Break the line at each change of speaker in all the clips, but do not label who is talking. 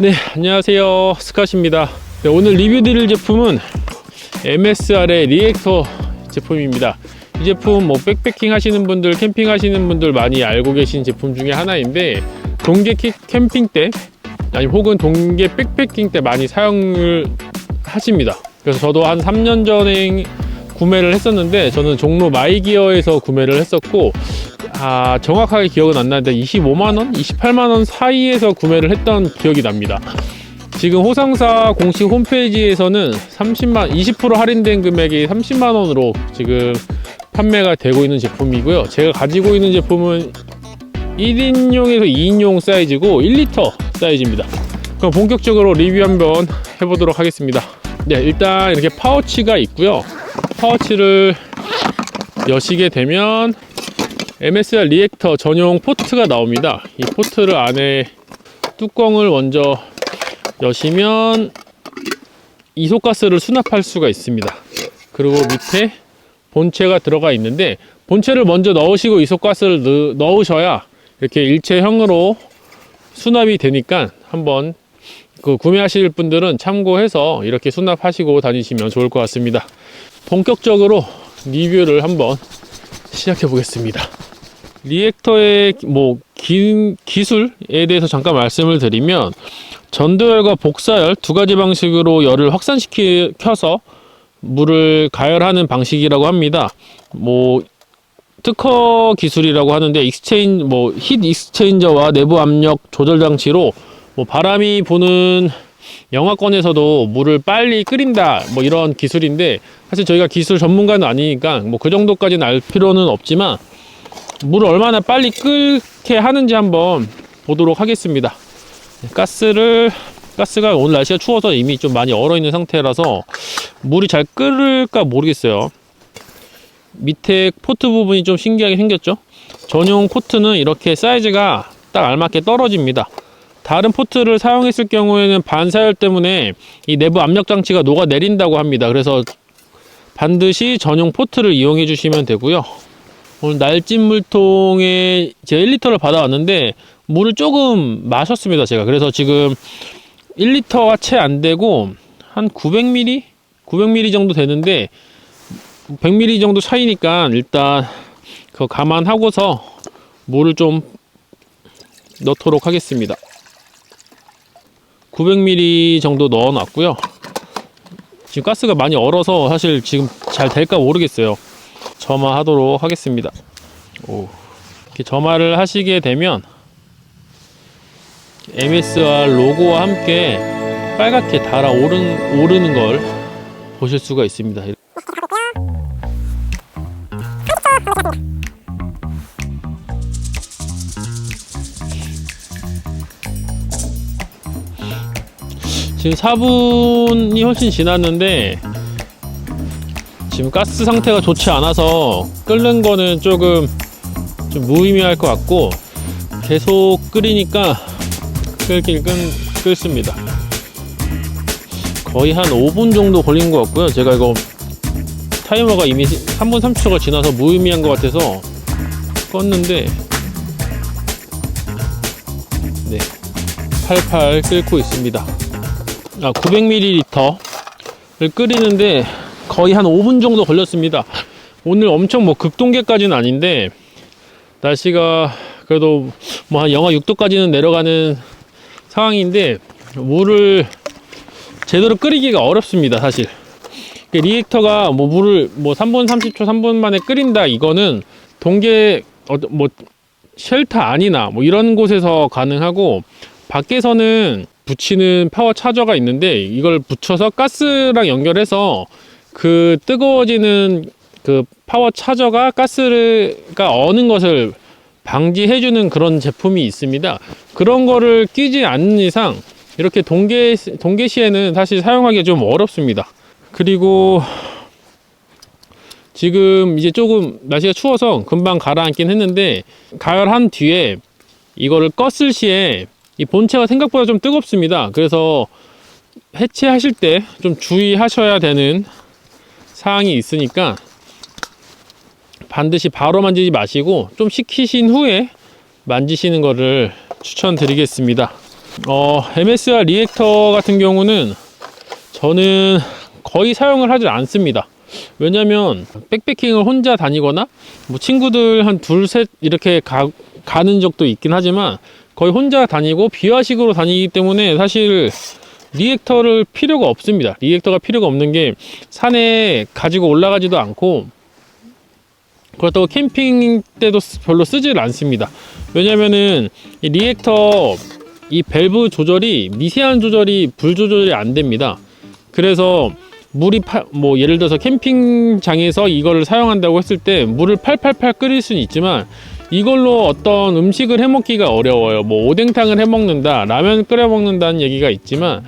네, 안녕하세요. 스카시입니다. 네, 오늘 리뷰 드릴 제품은 MSR의 리액터 제품입니다. 이 제품 뭐 백패킹 하시는 분들, 캠핑 하시는 분들 많이 알고 계신 제품 중에 하나인데 동계 키- 캠핑 때 아니 혹은 동계 백패킹 때 많이 사용을 하십니다. 그래서 저도 한 3년 전에 구매를 했었는데 저는 종로 마이기어에서 구매를 했었고 아 정확하게 기억은 안 나는데 25만 원, 28만 원 사이에서 구매를 했던 기억이 납니다. 지금 호상사 공식 홈페이지에서는 30만 20% 할인된 금액이 30만 원으로 지금 판매가 되고 있는 제품이고요. 제가 가지고 있는 제품은 1인용에서 2인용 사이즈고 1리터 사이즈입니다. 그럼 본격적으로 리뷰 한번 해보도록 하겠습니다. 네, 일단 이렇게 파우치가 있고요. 파우치를 여시게 되면 MSR 리액터 전용 포트가 나옵니다. 이 포트를 안에 뚜껑을 먼저 여시면 이소가스를 수납할 수가 있습니다. 그리고 밑에 본체가 들어가 있는데 본체를 먼저 넣으시고 이소가스를 넣, 넣으셔야 이렇게 일체형으로 수납이 되니까 한번 그 구매하실 분들은 참고해서 이렇게 수납하시고 다니시면 좋을 것 같습니다. 본격적으로 리뷰를 한번 시작해 보겠습니다. 리액터의 뭐 기, 기술에 대해서 잠깐 말씀을 드리면 전도열과 복사열 두 가지 방식으로 열을 확산시켜서 물을 가열하는 방식이라고 합니다. 뭐 특허 기술이라고 하는데 익스체인 뭐 힛 익스체인저와 내부 압력 조절 장치로 뭐 바람이 부는 영화권에서도 물을 빨리 끓인다 뭐 이런 기술인데 사실 저희가 기술 전문가는 아니니까 뭐 그 정도까지는 알 필요는 없지만 물을 얼마나 빨리 끓게 하는지 한번 보도록 하겠습니다. 가스를 가스가 오늘 날씨가 추워서 이미 좀 많이 얼어 있는 상태라서 물이 잘 끓을까 모르겠어요. 밑에 포트 부분이 좀 신기하게 생겼죠? 전용 포트는 이렇게 사이즈가 딱 알맞게 떨어집니다. 다른 포트를 사용했을 경우에는 반사열 때문에 이 내부 압력 장치가 녹아 내린다고 합니다. 그래서 반드시 전용 포트를 이용해 주시면 되고요. 오늘 날찜 물통에 제가 1리터를 받아왔는데 물을 조금 마셨습니다. 제가 그래서 지금 1리터가 채 안 되고 한 900ml, 900ml 정도 되는데 100ml 정도 차이니까 일단 그거 감안하고서 물을 좀 넣도록 하겠습니다. 900ml 정도 넣어놨고요. 지금 가스가 많이 얼어서 사실 지금 잘 될까 모르겠어요. 점화하도록 하겠습니다. 오. 이렇게 점화를 하시게 되면 MSR 로고와 함께 빨갛게 달아 오른, 오르는 걸 보실 수가 있습니다. 지금 4분이 훨씬 지났는데 지금 가스 상태가 좋지 않아서 끓는 거는 조금 좀 무의미할 것 같고 계속 끓이니까 끓긴 끈, 끓습니다. 거의 한 5분 정도 걸린 것 같고요. 제가 이거 타이머가 이미 3분 30초가 지나서 무의미한 것 같아서 껐는데 네 팔팔 끓고 있습니다. 아 900ml를 끓이는데 거의 한 5분 정도 걸렸습니다. 오늘 엄청 뭐 급동계까지는 아닌데 날씨가 그래도 뭐 한 영하 6도까지는 내려가는 상황인데 물을 제대로 끓이기가 어렵습니다. 사실 이게 리액터가 뭐 물을 뭐 3분 30초 3분 만에 끓인다 이거는 동계 어, 뭐 쉘터 안이나 뭐 이런 곳에서 가능하고 밖에서는 붙이는 파워 차저가 있는데 이걸 붙여서 가스랑 연결해서 그 뜨거워지는 그 파워 차저가 가스가 어는 것을 방지해 주는 그런 제품이 있습니다. 그런 거를 끼지 않는 이상 이렇게 동계 동계 시에는 사실 사용하기 좀 어렵습니다. 그리고 지금 이제 조금 날씨가 추워서 금방 가라앉긴 했는데 가열한 뒤에 이거를 껐을 시에 이 본체가 생각보다 좀 뜨겁습니다. 그래서 해체하실 때 좀 주의하셔야 되는 사항이 있으니까 반드시 바로 만지지 마시고 좀 식히신 후에 만지시는 거를 추천드리겠습니다. 어, MSR 리액터 같은 경우는 저는 거의 사용을 하지 않습니다. 왜냐면 백패킹을 혼자 다니거나 뭐 친구들 한 둘 셋 이렇게 가, 가는 적도 있긴 하지만 거의 혼자 다니고 비화식으로 다니기 때문에 사실 리액터를 필요가 없습니다. 리액터가 필요가 없는 게 산에 가지고 올라가지도 않고 그렇다고 캠핑 때도 쓰- 별로 쓰질 않습니다. 왜냐면은 이 리액터 이 밸브 조절이 미세한 조절이 불 조절이 안 됩니다. 그래서 물이 파, 뭐 예를 들어서 캠핑장에서 이거를 사용한다고 했을 때 물을 팔팔팔 끓일 수는 있지만 이걸로 어떤 음식을 해 먹기가 어려워요. 뭐 오뎅탕을 해 먹는다, 라면 끓여 먹는다는 얘기가 있지만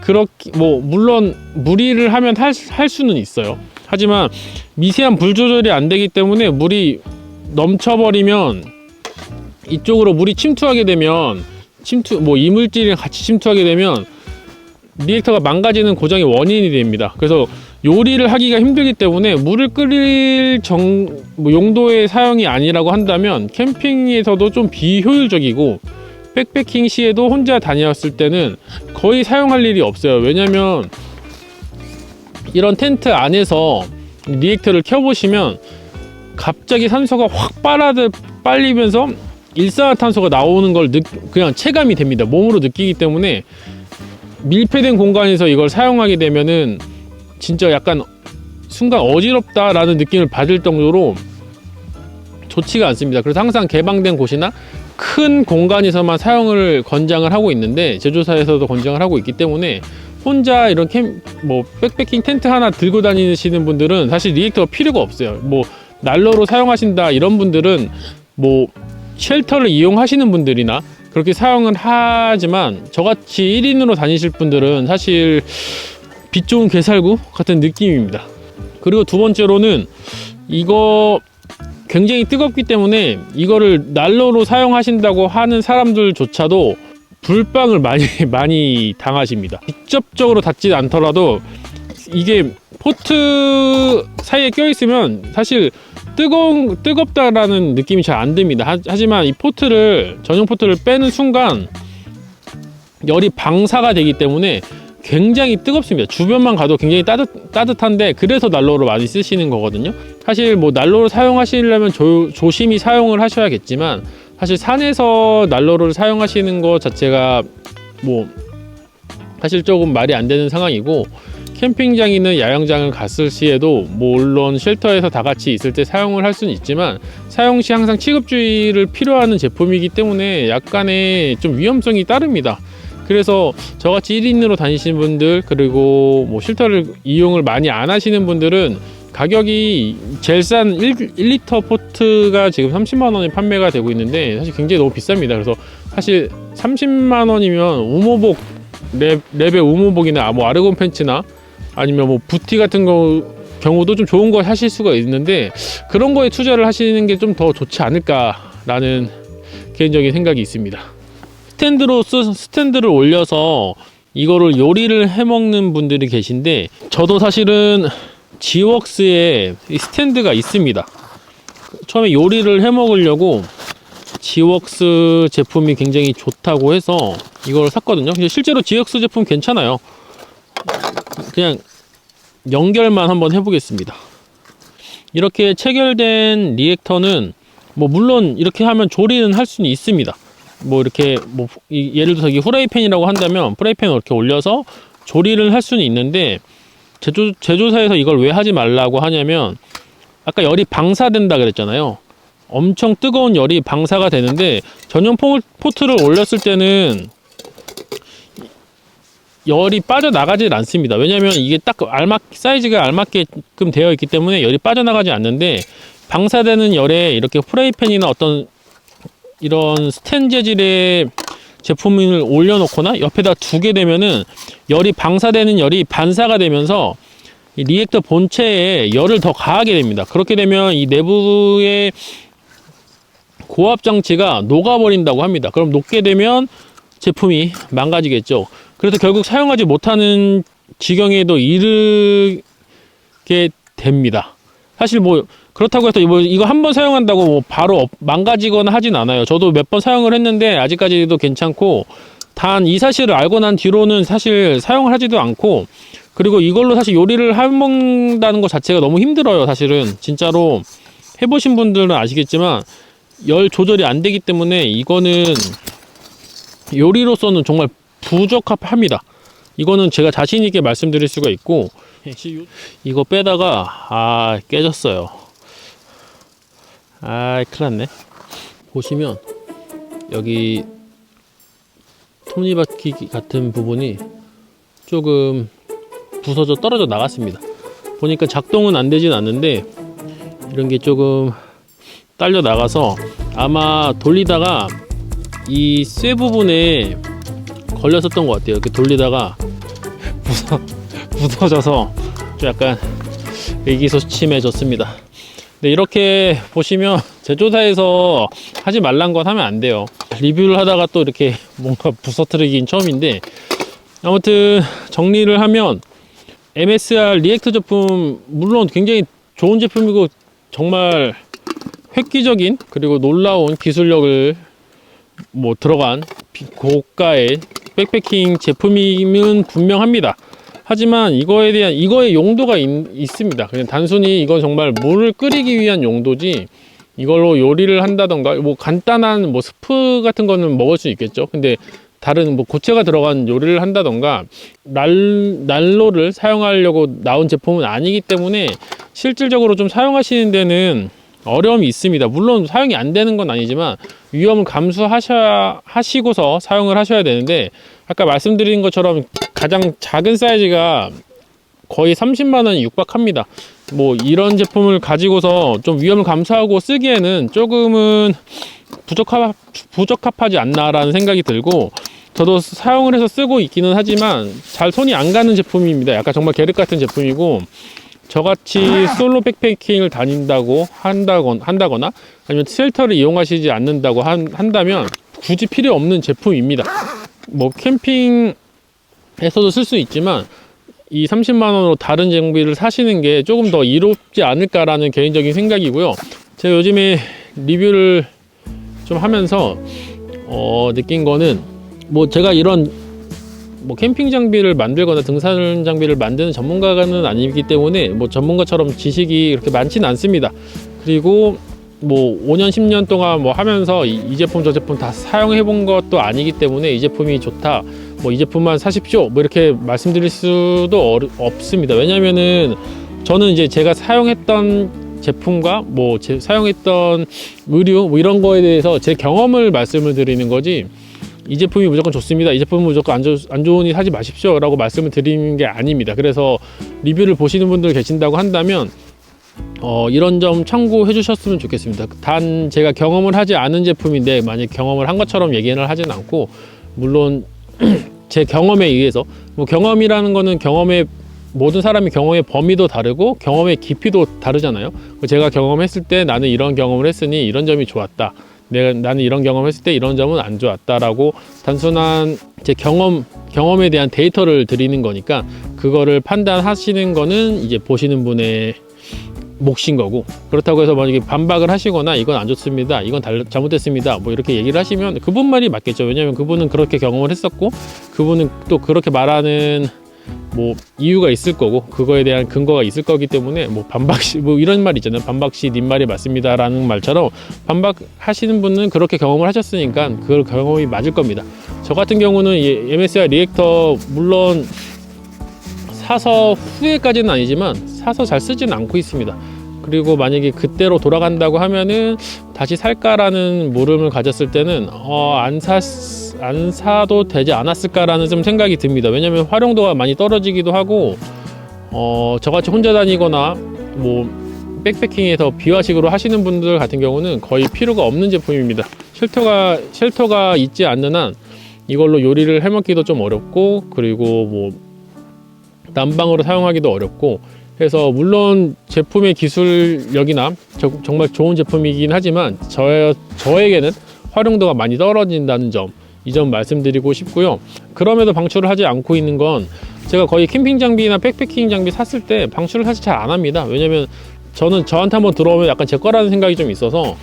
그렇게 뭐 물론 무리를 하면 할, 할 수는 있어요. 하지만 미세한 불 조절이 안 되기 때문에 물이 넘쳐버리면 이쪽으로 물이 침투하게 되면 침투 뭐 이물질이 같이 침투하게 되면 리액터가 망가지는 고장의 원인이 됩니다. 그래서 요리를 하기가 힘들기 때문에 물을 끓일 정, 뭐 용도의 사용이 아니라고 한다면 캠핑에서도 좀 비효율적이고 백패킹 시에도 혼자 다녔을 때는 거의 사용할 일이 없어요. 왜냐면 이런 텐트 안에서 리액터를 켜보시면 갑자기 산소가 확 빨아들 빨리면서 일산화탄소가 나오는 걸 느, 그냥 체감이 됩니다. 몸으로 느끼기 때문에 밀폐된 공간에서 이걸 사용하게 되면은 진짜 약간 순간 어지럽다라는 느낌을 받을 정도로 좋지가 않습니다. 그래서 항상 개방된 곳이나 큰 공간에서만 사용을 권장을 하고 있는데 제조사에서도 권장을 하고 있기 때문에 혼자 이런 캠, 뭐 백패킹 텐트 하나 들고 다니시는 분들은 사실 리액터가 필요가 없어요. 뭐 난로로 사용하신다 이런 분들은 뭐 쉘터를 이용하시는 분들이나 그렇게 사용을 하지만 저같이 1인으로 다니실 분들은 사실 빛 좋은 개살구 같은 느낌입니다. 그리고 두 번째로는 이거 굉장히 뜨겁기 때문에 이거를 난로로 사용하신다고 하는 사람들조차도 불빵을 많이 많이 당하십니다. 직접적으로 닿지 않더라도 이게 포트 사이에 껴 있으면 사실 뜨거운 뜨겁다라는 느낌이 잘 안 듭니다. 하, 하지만 이 포트를 전용 포트를 빼는 순간 열이 방사가 되기 때문에 굉장히 뜨겁습니다. 주변만 가도 굉장히 따뜻 따뜻한데 그래서 난로를 많이 쓰시는 거거든요. 사실 뭐 난로를 사용하시려면 조, 조심히 사용을 하셔야겠지만 사실 산에서 난로를 사용하시는 것 자체가 뭐 사실 조금 말이 안 되는 상황이고 캠핑장이나 야영장을 갔을 시에도 물론 쉘터에서 다 같이 있을 때 사용을 할 수는 있지만 사용 시 항상 취급주의를 필요하는 제품이기 때문에 약간의 좀 위험성이 따릅니다. 그래서 저같이 1인으로 다니시는 분들 그리고 뭐 쉘터를 이용을 많이 안 하시는 분들은 가격이 제일 싼 1, 1리터 포트가 지금 30만 원에 판매가 되고 있는데 사실 굉장히 너무 비쌉니다. 그래서 사실 30만 원이면 우모복 랩, 랩의 우모복이나 뭐 아르곤 팬츠나 아니면 뭐 부티 같은 거 경우도 좀 좋은 거 하실 수가 있는데 그런 거에 투자를 하시는 게 좀 더 좋지 않을까라는 개인적인 생각이 있습니다. 스탠드로 쓰, 스탠드를 올려서 이거를 요리를 해 먹는 분들이 계신데 저도 사실은 지웍스에 이 스탠드가 있습니다. 처음에 요리를 해 먹으려고 지웍스 제품이 굉장히 좋다고 해서 이걸 샀거든요. 실제로 지웍스 제품 괜찮아요. 그냥 연결만 한번 해보겠습니다. 이렇게 체결된 리액터는 뭐 물론 이렇게 하면 조리는 할 수는 있습니다. 뭐 이렇게 뭐 이- 예를 들어서 이 후라이팬이라고 한다면 프라이팬을 이렇게 올려서 조리를 할 수는 있는데 제조 제조사에서 이걸 왜 하지 말라고 하냐면 아까 열이 방사된다 그랬잖아요. 엄청 뜨거운 열이 방사가 되는데 전용 포, 포트를 올렸을 때는 열이 빠져나가질 않습니다. 왜냐하면 이게 딱 알맞 사이즈가 알맞게끔 되어 있기 때문에 열이 빠져나가지 않는데 방사되는 열에 이렇게 프라이팬이나 어떤 이런 스텐 재질의 제품을 올려놓거나 옆에다 두게 되면은 열이 방사되는 열이 반사가 되면서 이 리액터 본체에 열을 더 가하게 됩니다. 그렇게 되면 이 내부의 고압 장치가 녹아버린다고 합니다. 그럼 녹게 되면 제품이 망가지겠죠. 그래서 결국 사용하지 못하는 지경에도 이르게 됩니다. 사실 뭐 그렇다고 해서 이거, 이거 한 번 사용한다고 뭐 바로 업- 망가지거나 하진 않아요. 저도 몇 번 사용을 했는데 아직까지도 괜찮고 단 이 사실을 알고 난 뒤로는 사실 사용을 하지도 않고 그리고 이걸로 사실 요리를 해먹는다는 것 자체가 너무 힘들어요 사실은. 진짜로 해보신 분들은 아시겠지만 열 조절이 안 되기 때문에 이거는 요리로서는 정말 부적합합니다. 이거는 제가 자신 있게 말씀드릴 수가 있고 이거 빼다가 아 깨졌어요 아 큰일 났네. 보시면 여기 톱니바퀴 같은 부분이 조금 부서져 떨어져 나갔습니다. 보니까 작동은 안 되진 않는데 이런 게 조금 딸려 나가서 아마 돌리다가 이 쇠 부분에 걸렸었던 것 같아요. 이렇게 돌리다가 부서, 부서져서 좀 약간 의기소침해졌습니다 네, 이렇게 보시면 제조사에서 하지 말란 건 하면 안 돼요. 리뷰를 하다가 또 이렇게 뭔가 부서뜨리긴 처음인데 아무튼 정리를 하면 MSR 리액터 제품 물론 굉장히 좋은 제품이고 정말 획기적인 그리고 놀라운 기술력을 뭐 들어간 비- 고가의 백패킹 제품임은 분명합니다. 하지만 이거에 대한 이거의 용도가 있, 있습니다. 그냥 단순히 이건 정말 물을 끓이기 위한 용도지 이걸로 요리를 한다던가 뭐 간단한 뭐 스프 같은 거는 먹을 수 있겠죠. 근데 다른 뭐 고체가 들어간 요리를 한다던가 날 난로를 사용하려고 나온 제품은 아니기 때문에 실질적으로 좀 사용하시는 데는 어려움이 있습니다. 물론 사용이 안 되는 건 아니지만 위험을 감수하셔 하시고서 사용을 하셔야 되는데 아까 말씀드린 것처럼 가장 작은 사이즈가 거의 30만 원이 육박합니다. 뭐 이런 제품을 가지고서 좀 위험을 감수하고 쓰기에는 조금은 부적합 부적합하지 않나라는 생각이 들고 저도 사용을 해서 쓰고 있기는 하지만 잘 손이 안 가는 제품입니다. 약간 정말 계륵 같은 제품이고 저같이 솔로 백패킹을 다닌다고 한다거나, 한다거나 아니면 쉘터를 이용하시지 않는다고 한, 한다면 굳이 필요 없는 제품입니다. 뭐 캠핑 에서도 쓸 수 있지만 이 30만 원으로 다른 장비를 사시는 게 조금 더 이롭지 않을까라는 개인적인 생각이고요. 제가 요즘에 리뷰를 좀 하면서 어, 느낀 거는 뭐 제가 이런 뭐 캠핑 장비를 만들거나 등산 장비를 만드는 전문가는 아니기 때문에 뭐 전문가처럼 지식이 그렇게 많지는 않습니다. 그리고 뭐 5년 10년 동안 뭐 하면서 이, 이 제품 저 제품 다 사용해 본 것도 아니기 때문에 이 제품이 좋다. 뭐 이 제품만 사십시오. 뭐 이렇게 말씀드릴 수도 어르, 없습니다. 왜냐면은 저는 이제 제가 사용했던 제품과 뭐 제 사용했던 의류 뭐 이런 거에 대해서 제 경험을 말씀을 드리는 거지 이 제품이 무조건 좋습니다. 이 제품은 무조건 안, 좋, 안 좋으니 사지 마십시오. 라고 말씀을 드리는 게 아닙니다. 그래서 리뷰를 보시는 분들 계신다고 한다면 어, 이런 점 참고해 주셨으면 좋겠습니다. 단 제가 경험을 하지 않은 제품인데 만약 경험을 한 것처럼 얘기를 하진 않고 물론 제 경험에 의해서 뭐 경험이라는 거는 경험의 모든 사람이 경험의 범위도 다르고 경험의 깊이도 다르잖아요. 제가 경험했을 때 나는 이런 경험을 했으니 이런 점이 좋았다. 내가 나는 이런 경험을 했을 때 이런 점은 안 좋았다라고 단순한 제 경험 경험에 대한 데이터를 드리는 거니까 그거를 판단하시는 거는 이제 보시는 분의 몫인 거고 그렇다고 해서 만약에 반박을 하시거나 이건 안 좋습니다 이건 달, 잘못됐습니다 뭐 이렇게 얘기를 하시면 그분 말이 맞겠죠. 왜냐하면 그분은 그렇게 경험을 했었고 그분은 또 그렇게 말하는 뭐 이유가 있을 거고 그거에 대한 근거가 있을 거기 때문에 뭐 반박시 뭐 이런 말 있잖아요. 반박시 님 말이 맞습니다라는 말처럼 반박하시는 분은 그렇게 경험을 하셨으니까 그 경험이 맞을 겁니다. 저 같은 경우는 이 MSI 리액터 물론 사서 후에까지는 아니지만 사서 잘 쓰지는 않고 있습니다. 그리고 만약에 그때로 돌아간다고 하면은 다시 살까라는 물음을 가졌을 때는 어, 안 사, 안 사도 되지 않았을까라는 좀 생각이 듭니다. 왜냐면 활용도가 많이 떨어지기도 하고 어, 저같이 혼자 다니거나 뭐 백패킹에서 비화식으로 하시는 분들 같은 경우는 거의 필요가 없는 제품입니다. 쉘터가 쉘터가 있지 않는 한 이걸로 요리를 해먹기도 좀 어렵고 그리고 뭐 난방으로 사용하기도 어렵고 해서 물론 제품의 기술력이나 저- 정말 좋은 제품이긴 하지만 저, 저에게는 활용도가 많이 떨어진다는 점 이 점 말씀드리고 싶고요. 그럼에도 방출을 하지 않고 있는 건 제가 거의 캠핑 장비나 백패킹 장비 샀을 때 방출을 사실 잘 안 합니다. 왜냐면 저는 저한테 한번 들어오면 약간 제 거라는 생각이 좀 있어서 와-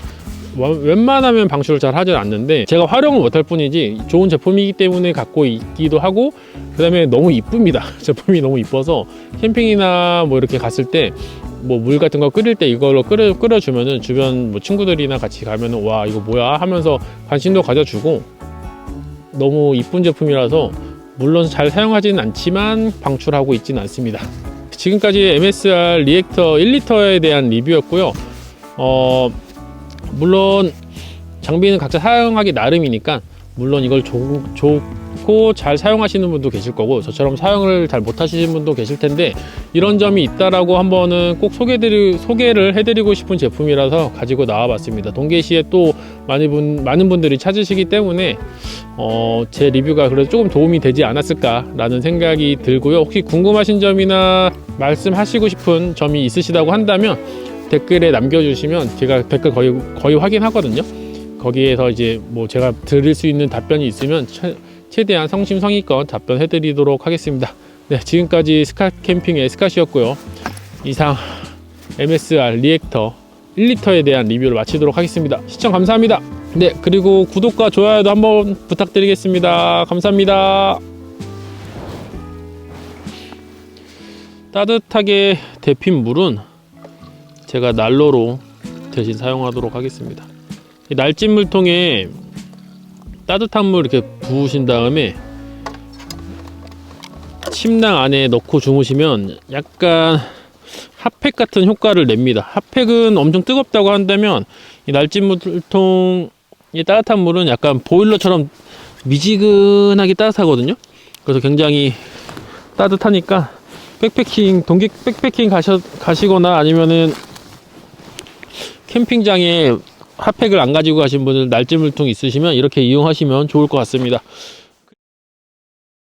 웬만하면 방출을 잘 하진 않는데 제가 활용을 못할 뿐이지 좋은 제품이기 때문에 갖고 있기도 하고 그 다음에 너무 이쁩니다. 제품이 너무 이뻐서 캠핑이나 뭐 이렇게 갔을 때 뭐 물 같은 거 끓일 때 이걸로 끓여, 끓여주면은 주변 뭐 친구들이나 같이 가면은 와 이거 뭐야? 하면서 관심도 가져주고 너무 이쁜 제품이라서 물론 잘 사용하지는 않지만 방출하고 있지는 않습니다. 지금까지 MSR 리액터 1리터에 대한 리뷰였고요. 어 물론 장비는 각자 사용하기 나름이니까 물론 이걸 좋, 좋고 잘 사용하시는 분도 계실 거고 저처럼 사용을 잘 못하시는 분도 계실 텐데 이런 점이 있다라고 한번은 꼭 소개드리, 소개를 해드리고 싶은 제품이라서 가지고 나와봤습니다. 동계시에 또 많이 분, 많은 분들이 찾으시기 때문에 어, 제 리뷰가 그래도 조금 도움이 되지 않았을까라는 생각이 들고요. 혹시 궁금하신 점이나 말씀하시고 싶은 점이 있으시다고 한다면 댓글에 남겨주시면 제가 댓글 거의 거의 확인하거든요. 거기에서 이제 뭐 제가 드릴 수 있는 답변이 있으면 최, 최대한 성심성의껏 답변해드리도록 하겠습니다. 네, 지금까지 스카 캠핑의 스카시였고요. 이상 MSR 리액터 1리터에 대한 리뷰를 마치도록 하겠습니다. 시청 감사합니다. 네, 그리고 구독과 좋아요도 한번 부탁드리겠습니다. 감사합니다. 따뜻하게 데핀 물은 제가 난로로 대신 사용하도록 하겠습니다. 이 날찜 물통에 따뜻한 물 이렇게 부으신 다음에 침낭 안에 넣고 주무시면 약간 핫팩 같은 효과를 냅니다. 핫팩은 엄청 뜨겁다고 한다면 이 날찜 물통 이 따뜻한 물은 약간 보일러처럼 미지근하게 따뜻하거든요. 그래서 굉장히 따뜻하니까 백패킹 동계 백패킹 가셔, 가시거나 아니면은 캠핑장에 핫팩을 안 가지고 가신 분들 날찜 물통 있으시면 이렇게 이용하시면 좋을 것 같습니다.